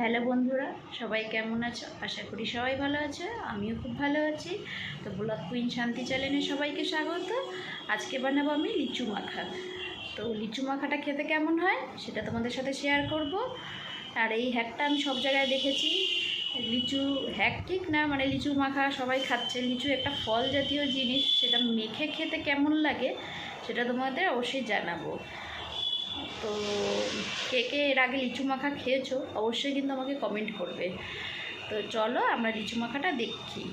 Hello বন্ধুরা, সবাই কেমন আছো? আশা করি সবাই ভালো আছে, আমিও খুব ভালো আছি। তো ব্লগ কুইন শান্তি চ্যানেলে সবাইকে স্বাগত। আজকে বানাবো আমি লিচু মাখা। তো লিচু মাখাটা খেতে কেমন হয় সেটা তোমাদের সাথে শেয়ার করব। আর এই হ্যাকটা আমি সব জায়গায় দেখেছি। লিচু হ্যাক ঠিক না? মানে লিচু মাখা সবাই খাচ্ছে। লিচু একটা ফল জাতীয় জিনিস, সেটা মেখে খেতে কেমন লাগে সেটা তোমাদের অবশ্যই জানাব। তো কে কে এর আগে লিচু মাখা খেয়েছো, অবশ্যই কিন্তু আমাকে কমেন্ট করবে। তো চলো আমরা লিচু মাখাটা দেখি।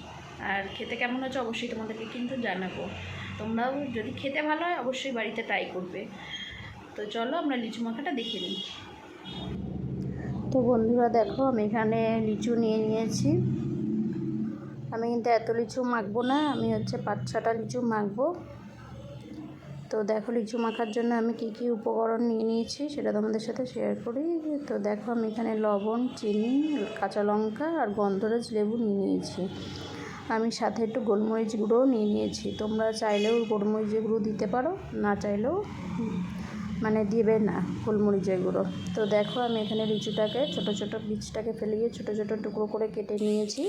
আর খেতে কেমন হচ্ছে অবশ্যই তোমাদেরকে কিন্তু জানাব। তোমরাও যদি খেতে ভালো হয়, অবশ্যই বাড়িতে ট্রাই করবে। তো চলো আমরা লিচু মাখাটা দেখে নিই। তো বন্ধুরা দেখো, আমি এখানে লিচু নিয়ে নিয়েছি। আমি কিন্তু এত লিচু মাখবো না, আমি হচ্ছে পাঁচ ছটা লিচু মাখবো। তো দেখো, লিচু মাখার জন্য আমি কি কি উপকরণ নিয়ে নিয়েছি সেটা তোমাদের সাথে শেয়ার করি। তো দেখো, আমি এখানে লবণ, চিনি, কাঁচা লঙ্কা আর গন্ধরাজ লেবু নিয়ে নিয়েছি। আমি সাথে একটু গোলমরিচ গুঁড়োও নিয়ে নিয়েছি। তোমরা চাইলেও গোলমরিচ গুঁড়ো দিতে পারো, না চাইলেও মানে দিবে না গোলমরিচের গুঁড়ো। তো দেখো, আমি এখানে লিচুটাকে, ছোট ছোট বীজটাকে ফেলে গিয়ে ছোটো ছোটো টুকরো করে কেটে নিয়েছি।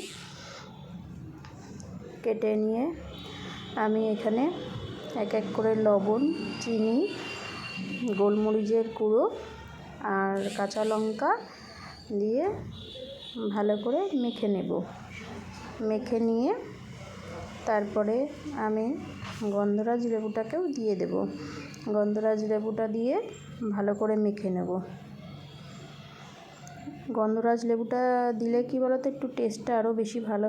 কেটে নিয়ে আমি এখানে এক এক করে লবণ, চিনি, গোলমরিচের গুঁড়ো আর কাঁচা লঙ্কা দিয়ে ভালো করে মেখে নেব। মেখে নিয়ে তারপরে আমি গন্ধরাজ লেবুটাকেও দিয়ে দেব। গন্ধরাজ লেবুটা দিয়ে ভালো করে মেখে নেব। গন্ধরাজ লেবুটা দিলে কি বলো তো একটু টেস্টটা আরও বেশি ভালো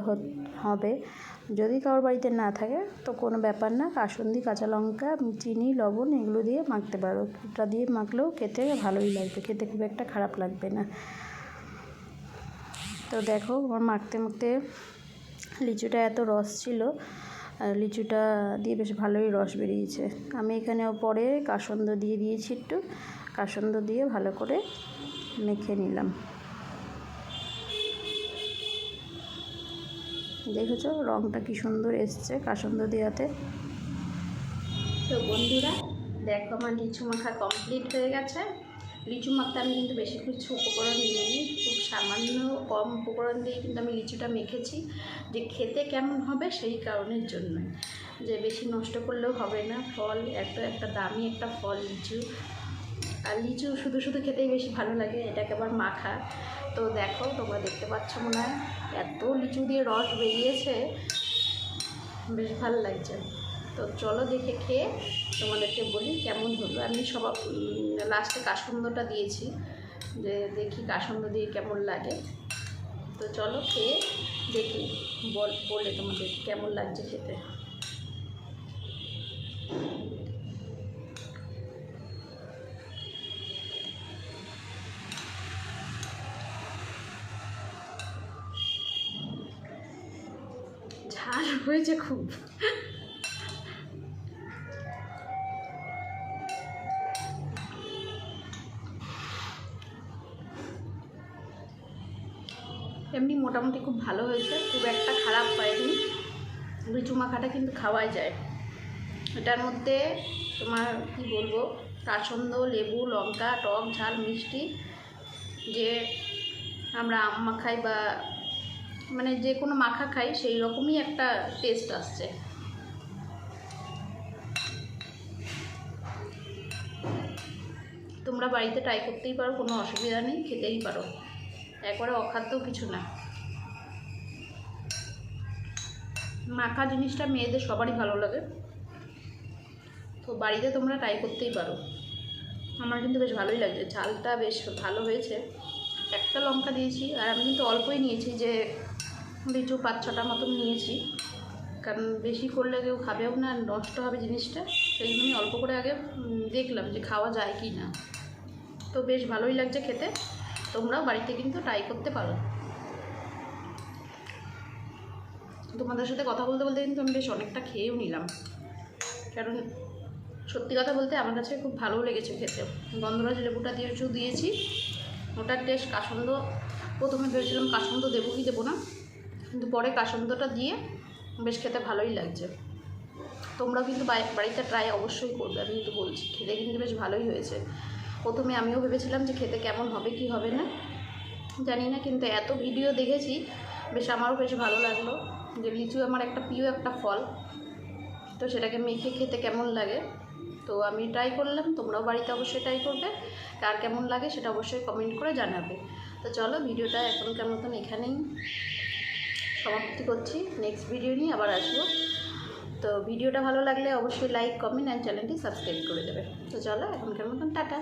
হবে। যদি কারোর বাড়িতে না থাকে, তো কোনো ব্যাপার না। কাসুন্দি, কাঁচা লঙ্কা, চিনি, লবণ, এগুলো দিয়ে মাখতে পারো। ওটা দিয়ে মাখলেও খেতে ভালোই লাগবে। খেতে খুব একটা খারাপ লাগবে না। তো দেখো, আমার মাখতে মাখতে লিচুটা এত রস ছিল লিচুটা দিয়ে বেশ ভালোই রস বেরিয়েছে। আমি এখানে পরে কাসন্দ দিয়ে দিয়েছি একটু। কাসন্দ দিয়ে ভালো করে মেখে নিলাম। দেখেছ? রঙটা কি সুন্দর এসছে কাসন্দ দেওয়াতে তো বন্ধুরা, দেখো আমার লিচু মাখা কমপ্লিট হয়ে গেছে। লিচু মাখতে আমি কিন্তু বেশি কিছু উপকরণ দিইনি, খুব সামান্য কম উপকরণ দিয়ে কিন্তু আমি লিচুটা মেখেছি। যে খেতে কেমন হবে সেই কারণের জন্য যে বেশি নষ্ট করলেও হবে না, ফল এত একটা দামি একটা ফল লিচু। আর লিচু শুধু শুধু খেতেই বেশি ভালো লাগে, এটাকে আবার মাখা। তো দেখো, তোমরা দেখতে পাচ্ছ মনে হয় এত লিচু দিয়ে রস বেরিয়েছে। বেশ ভালো লাগছে। তো চলো দেখে খেয়ে তোমাদেরকে বলি কেমন হলো। আমি সব লাস্টে কাসন্দটা দিয়েছি, যে দেখি কাসন্দ দিয়ে কেমন লাগে। তো চলো খেয়ে দেখি, বল, বলে তোমাদের কেমন লাগছে খেতে। হয়েছে খুব। এমনি মোটামুটি খুব ভালো হয়েছে, খুব একটা খারাপ হয়নি। লিচু মাখাটা কিন্তু খাওয়াই যায়। এটার মধ্যে তোমার কি বলব কাসন্দ লেবু, লঙ্কা, টক, ঝাল, মিষ্টি, যে আমরা আম মাখাই বা মানে যে কোনো মাখা খাই, সেই রকমই একটা টেস্ট আসছে। তোমরা বাড়িতে ট্রাই করতেই পারো, কোনো অসুবিধা নেই, খেতেই পারো। একবারে অখাদ্য কিছু না। মাখা জিনিসটা মেয়েদের সবারই ভালো লাগে। তো বাড়িতে তোমরা ট্রাই করতেই পারো। আমার কিন্তু বেশ ভালোই লাগছে। ঝালটা বেশ ভালো হয়েছে। একটা লঙ্কা দিয়েছি, আর আমি কিন্তু অল্পই নিয়েছি যে লিচু পাঁচ ছটা মতন নিয়েছি। কারণ বেশি করলে কেউ খাবেও না, নষ্ট হবে জিনিসটা। সেই জন্য অল্প করে আগে দেখলাম যে খাওয়া যায় কি না। তো বেশ ভালোই লাগছে খেতে। তোমরাও বাড়িতে কিন্তু ট্রাই করতে পারো। তোমাদের সাথে কথা বলতে বলতে কিন্তু আমি বেশ অনেকটা খেয়েও নিলাম। কারণ সত্যি কথা বলতে আমার কাছে খুব ভালোও লেগেছে খেতে। গন্ধরাজ লেবুটা দিয়েছ দিয়েছি। ওটার টেস্ট কাসন্দ, প্রথমে ভেবেছিলাম কাসন্দ দেবো কি দেবো না। কিন্তু পরে কাসন্দটা দিয়ে বেশ খেতে ভালোই লাগছে। তোমরাও কিন্তু বাড়িতে ট্রাই অবশ্যই করবে, আমি কিন্তু বলছি, খেতে কিন্তু বেশ ভালোই হয়েছে। প্রথমে আমিও ভেবেছিলাম যে খেতে কেমন হবে, কি হবে না, জানি না, কিন্তু এত ভিডিও দেখেছি, বেশ আমারও বেশ ভালো লাগল যে লিচু আমার একটা প্রিয় একটা ফল, তো সেটাকে মেখে খেতে কেমন লাগে, তো আমি ট্রাই করলাম, তোমরাও বাড়িতে অবশ্যই ট্রাই করবে, কার কেমন লাগে সেটা অবশ্যই কমেন্ট করে জানাবে। তো চলো, ভিডিওটা এখনকার মতন এখানেই। সমাপ্তি করছি। নেক্সট ভিডিও নিয়ে আবার আসব। তো ভিডিওটা ভালো লাগলে অবশ্যই লাইক কমেন্ট অ্যান্ড চ্যানেলটি সাবস্ক্রাইব করে দেবে। তো চলো, এখনকার মতন টাটা।